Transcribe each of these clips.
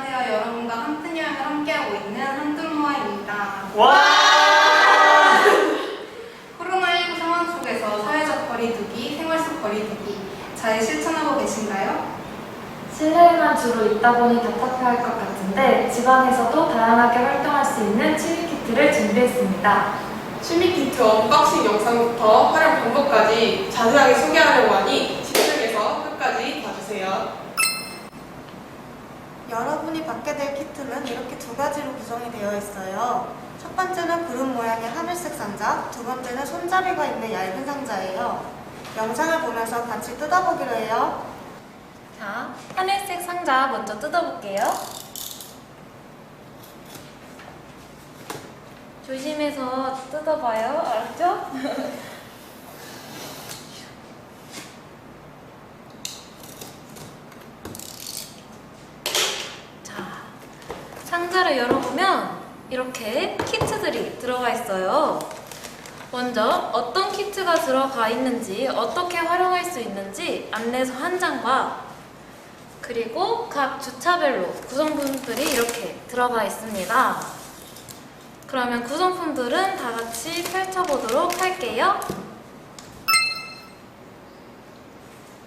안녕하세요. 여러분과 한튼 여행을 함께하고 있는 한둘모아입니다. 와! 코로나19 상황 속에서 사회적 거리두기, 생활 속 거리두기 잘 실천하고 계신가요? 실내에만 주로 있다 보니 답답해할 것 같은데 집안에서도 다양하게 활동할 수 있는 취미 키트를 준비했습니다. 취미 키트 언박싱 영상부터 활용 방법까지 자세하게 소개하려고 하니 여러분이 받게 될 키트는 이렇게 두 가지로 구성이 되어 있어요. 첫 번째는 구름 모양의 하늘색 상자, 두 번째는 손잡이가 있는 얇은 상자예요. 영상을 보면서 같이 뜯어보기로 해요. 자, 하늘색 상자 먼저 뜯어볼게요. 조심해서 뜯어봐요. 알았죠? 상자를 열어보면 이렇게 키트들이 들어가 있어요. 먼저 어떤 키트가 들어가 있는지 어떻게 활용할 수 있는지 안내서 한 장과 그리고 각 주차별로 구성품들이 이렇게 들어가 있습니다. 그러면 구성품들은 다 같이 펼쳐보도록 할게요.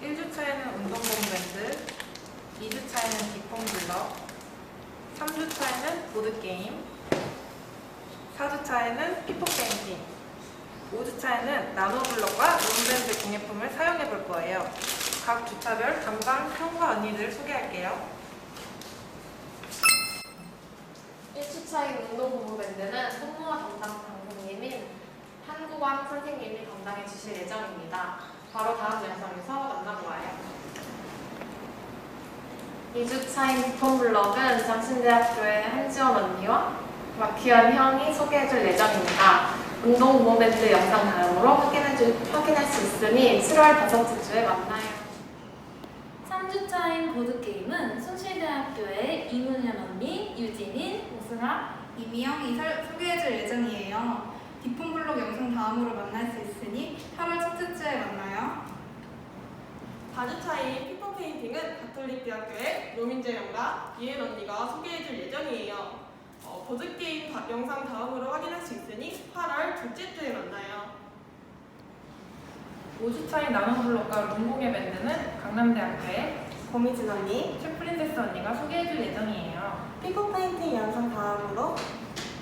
1주차에는 운동복 밴드, 2주차에는 기폰 블럭, 3주차에는 보드게임, 4주차에는 피포 페인팅, 5주차에는 나노 블럭과 룸밴드 공예품을 사용해 볼 거예요. 각 주차별 담당 형과 언니들 소개할게요. 1주차인 운동공부 밴드는 손모아 담당 장군님인 한국왕 선생님이 담당해 주실 예정입니다. 바로 다음 영상에서 만나보아요. 2주차인 디폰 블럭은 장신대학교의 한지원 언니와 박희연 형이 소개해줄 예정입니다. 운동공부 밴드 영상 다음으로 확인해줄, 확인할 수 있으니 7월 다섯째 주에 만나요. 3주차인 보드게임은 순실대학교의 이문현 언니, 유진인, 오승아, 이미영 이 설- 소개해줄 예정이에요. 디폰블록 영상 다음으로 만날 수 있으니 8월 첫째 주에 만나요. 4주차인 피퍼 페인팅은 가톨릭대학교의 노민재 형과 이은 언니가 소개해줄 예정이에요. 어, 보드게임 다- 영상 다음으로 확인할 수 있으니 8월 둘째 주에 만나요. 5주 차인 나노블록과 룸공예 밴드는 강남대학교의 고미진 언니, 슈프린세스 언니가 소개해줄 예정이에요. 피부 페인팅 영상 다음으로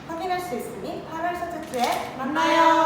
확인할 수 있으니 8월 첫째 주에 만나요.